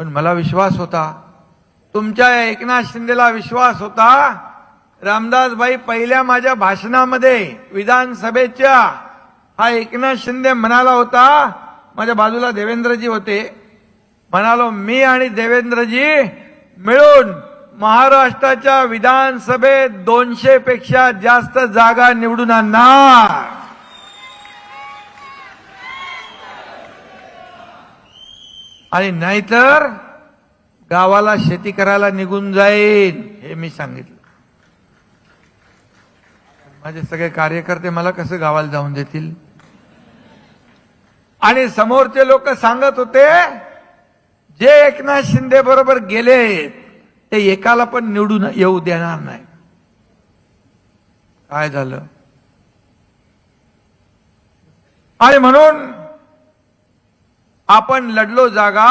पण मला विश्वास होता. तुमच्या एकनाथ शिंदेला विश्वास होता. रामदासबाई पहिल्या माझ्या भाषणामध्ये विधानसभेच्या हा एकनाथ शिंदे म्हणाला होता. माझ्या बाजूला देवेंद्रजी होते. म्हणालो मी आणि देवेंद्रजी मिळून महाराष्ट्राच्या विधानसभेत दोनशे पेक्षा जास्त जागा निवडून आणणार. आणि नाहीतर गावाला शेती करायला निघून जाईन हे मी सांगितलं. माझे सगळे कार्यकर्ते मला कसं गावाला जाऊन देतील? आणि समोरचे लोक सांगत होते जे एकनाथ शिंदे बरोबर गेले ते एकाला पण निवडून येऊ देणार नाही. काय झालं? आणि म्हणून आपण लढलो जागा